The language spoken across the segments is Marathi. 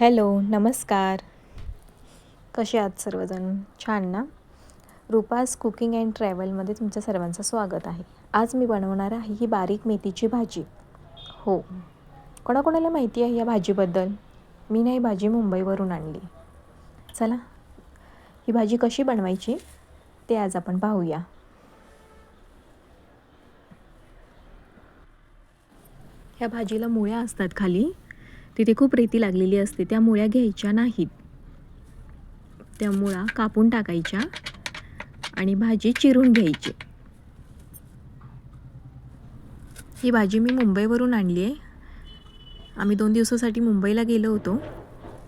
हॅलो नमस्कार. कसे आहात सर्वजण? छान ना? रुपास कुकिंग अँड ट्रॅव्हलमध्ये तुमच्या सर्वांचं स्वागत आहे. आज मी बनवणार आहे ही बारीक मेथीची भाजी. हो. कोणाकोणाला माहिती आहे या भाजीबद्दल? मी नाही भाजी मुंबईवरून आणली. चला ही भाजी कशी बनवायची ते आज आपण पाहूया. ह्या भाजीला मुळ्या असतात खाली. तिथे खूप रेती लागलेली असते त्या मुळ्या घ्यायच्या नाहीत. त्या मुळा कापून टाकायच्या आणि भाजी चिरून घ्यायची. ही भाजी मी मुंबईवरून आणली आहे. आम्ही दोन दिवसासाठी मुंबईला गेलो होतो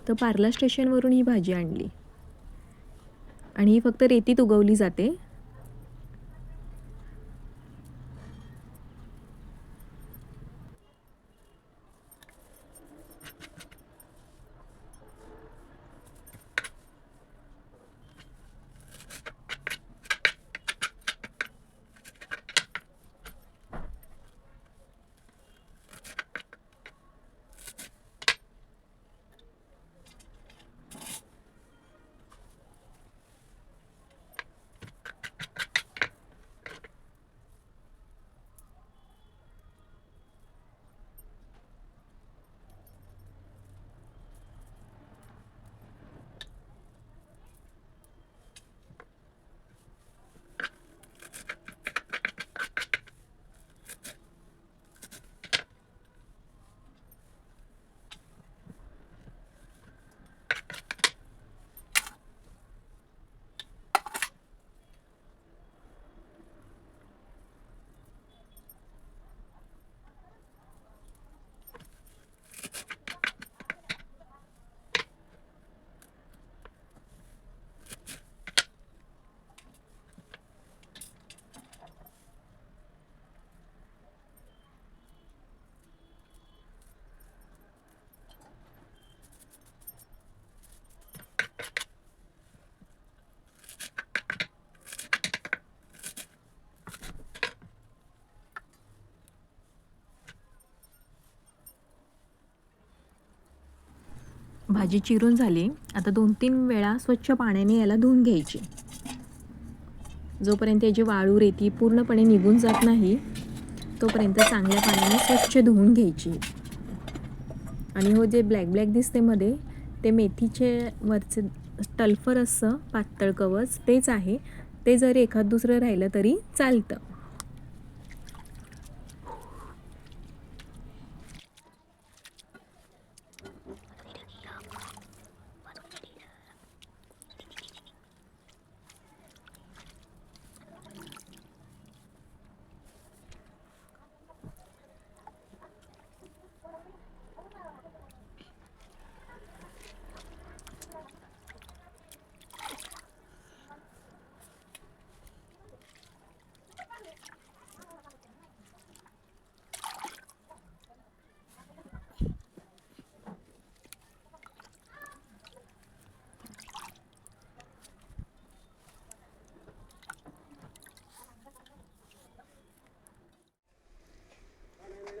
तर पार्ला स्टेशनवरून ही भाजी आणली. आणि ही फक्त रेतीत उगवली जाते. भाजी चिरून झाली. आता दोन तीन वेळा स्वच्छ पाण्याने याला धुवून घ्यायची. जोपर्यंत याची वाळू रेती पूर्णपणे निघून जात नाही तोपर्यंत चांगल्या पाण्याने स्वच्छ धुवून घ्यायची. आणि हो जे ब्लॅक ब्लॅक दिसते मध्ये ते मेथीचे वरचे टल्फर असं पातळ कवच तेच आहे. ते जर एखाद दुसरं राहिलं तरी चालतं.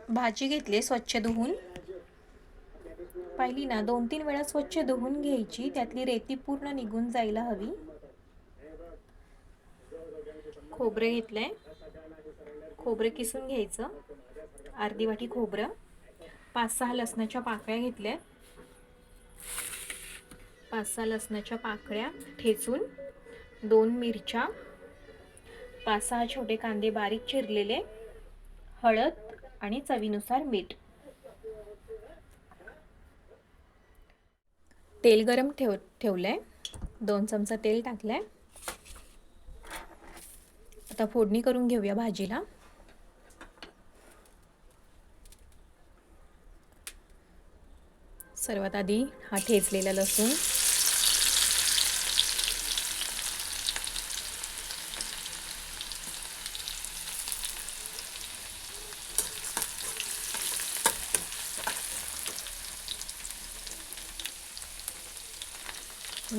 भाजी घेतली स्वच्छ धुवून. पाहिली ना दोन तीन वेळा स्वच्छ धुवून घ्यायची त्यातली रेती पूर्ण निघून जायला हवी. खोबरे घेतलंय. खोबरे किसून घ्यायचं. अर्धी वाटी खोबरं. पाच सहा लसणाच्या पाकळ्या घेतल्या. पाच सहा लसणाच्या पाकळ्या ठेचून दोन मिरच्या पाच सहा छोटे कांदे बारीक चिरलेले हळद आणि चवीनुसार मीठ. तेल गरम ठेव ठेवलंय. दोन चमचा तेल टाकलंय. आता फोडणी करून घेऊया भाजीला. सर्वात आधी हा ठेचलेला लसूण.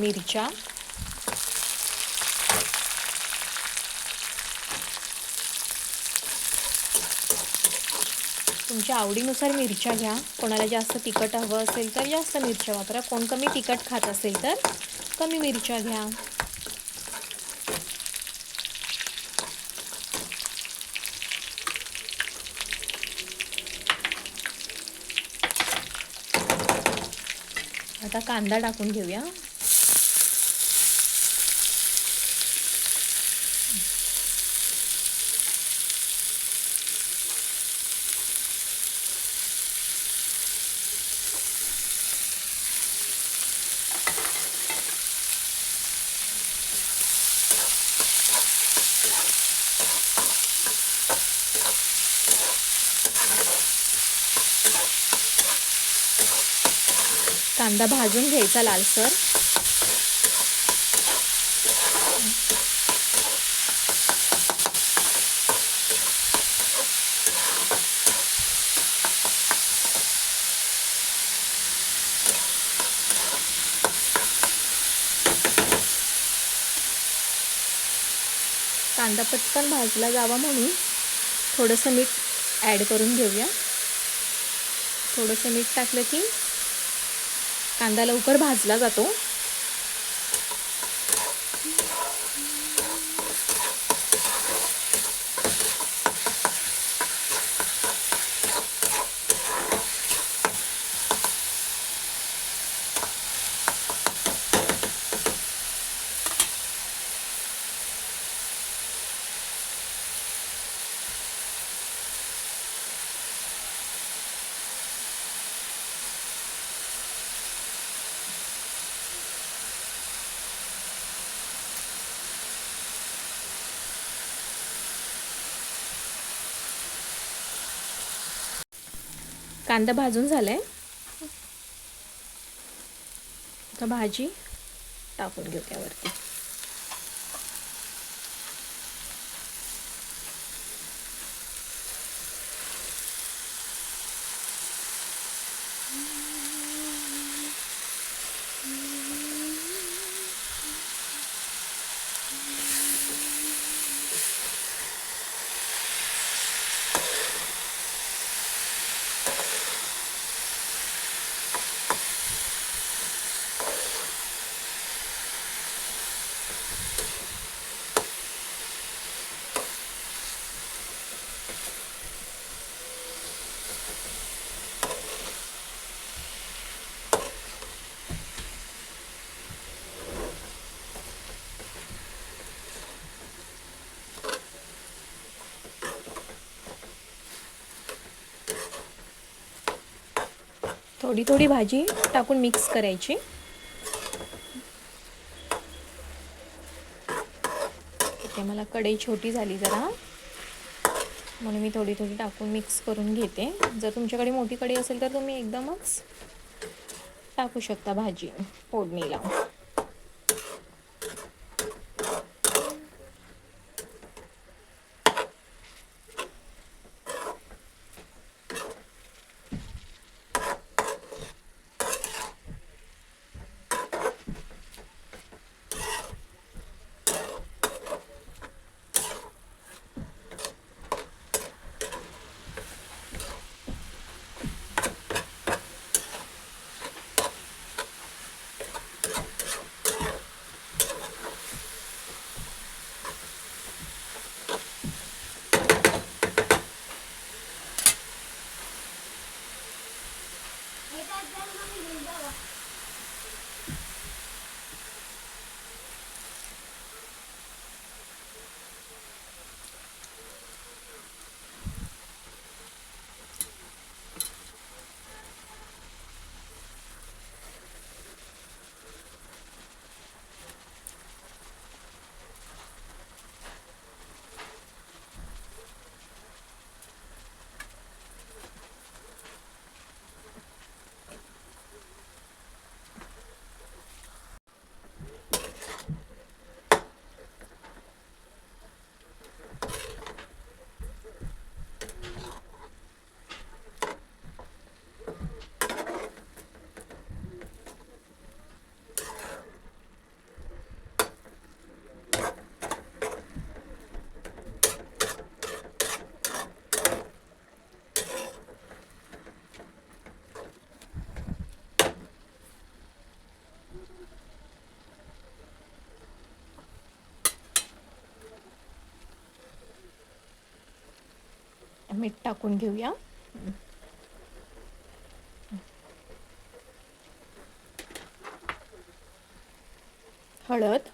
मिरच्या. तुमच्या आवडीनुसार मिरच्या घ्या. कोणाला जास्त तिखट हवं असेल तर जास्त मिरच्या वापरा. कोण कमी तिखट खात असेल तर कमी मिरच्या घ्या. आता कांदा टाकून घेऊया. कांदा भाजून घ्यायचा लालसर. कांदा पटकन भाजला जावा म्हणून थोडंसं मीठ ॲड करून घेऊया. थोडंसं मीठ टाकलं की कांदा लवकर भाजला जातो. कांदा भाजून झालाय. आता भाजी टाकून घेऊ त्यावरती. थोडी थोडी भाजी टाकून मिक्स करायची. इथे मला कढई छोटी झाली जरा. म्हणून मी थोडी थोडी टाकून मिक्स करून घेते. जर तुमच्याकडे मोठी कढई असेल तर तुम्ही एकदमच टाकू शकता भाजी फोडणीला. मीठ टाकून घेऊया. हळद.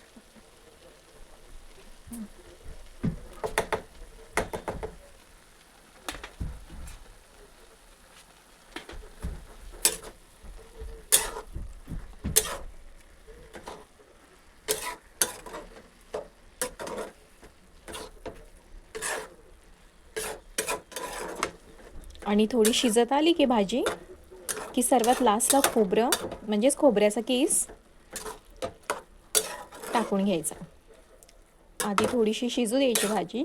आणि थोडी शिजत आली की भाजी की सर्वात लास्टला खोबरं म्हणजेच खोबऱ्याचा केस टाकून घ्यायचा. आधी थोडीशी शिजू द्यायची भाजी.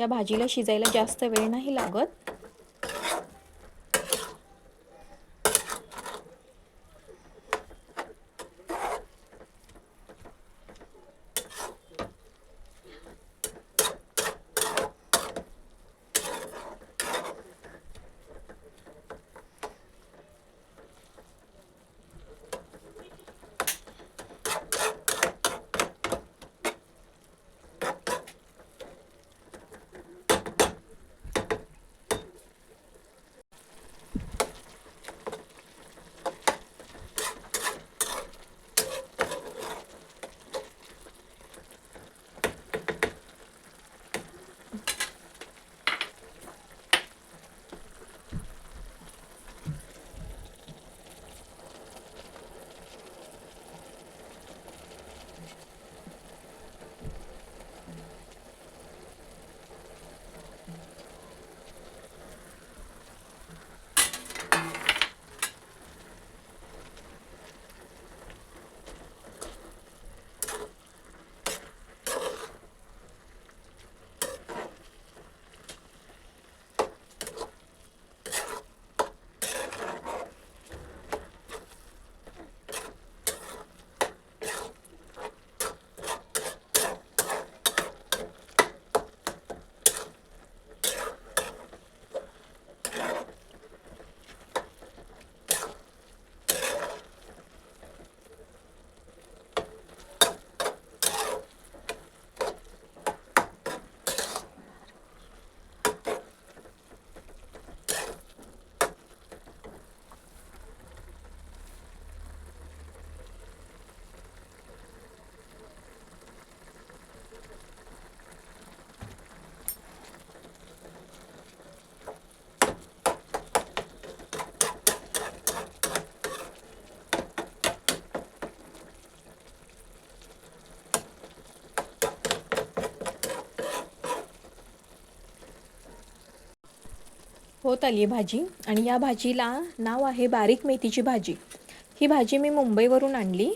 या भाजीला शिजायला जास्त वेळ नाही लागत. होत आली आहे भाजी. आणि या भाजीला नाव आहे बारीक मेथीची भाजी. ही भाजी मी मुंबईवरून आणली.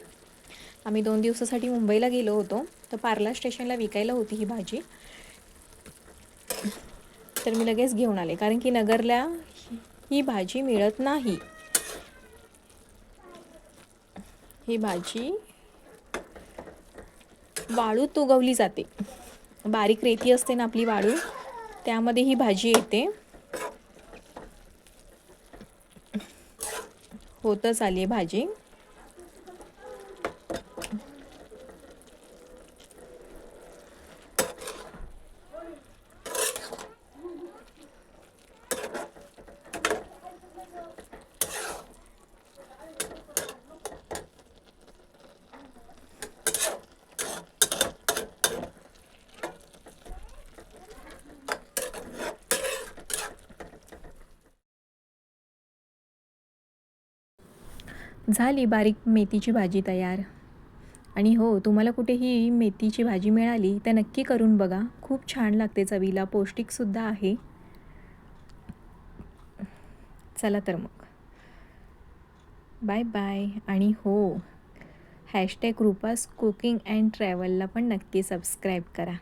आम्ही दोन दिवसासाठी मुंबईला गेलो होतो. तर पार्ला स्टेशनला विकायला होती ही भाजी. तर मी लगेच घेऊन आले. कारण की नगरला ही भाजी मिळत नाही. ही भाजी वाळूत उगवली जाते. बारीक रेती असते ना आपली वाळू त्यामध्ये ही भाजी येते. होतच आली आहे भाजी. झाली बारीक मेथीची भाजी तयार. आणि हो तुम्हाला कुठेही मेथीची भाजी मिळाली तर नक्की करून बघा. खूप छान लागते चवीला पौष्टिकसुद्धा आहे. चला तर मग. Bye bye. आणि हो हॅशटॅग रुपास कुकिंग अँड ट्रॅव्हलला पण नक्की सबस्क्राईब करा.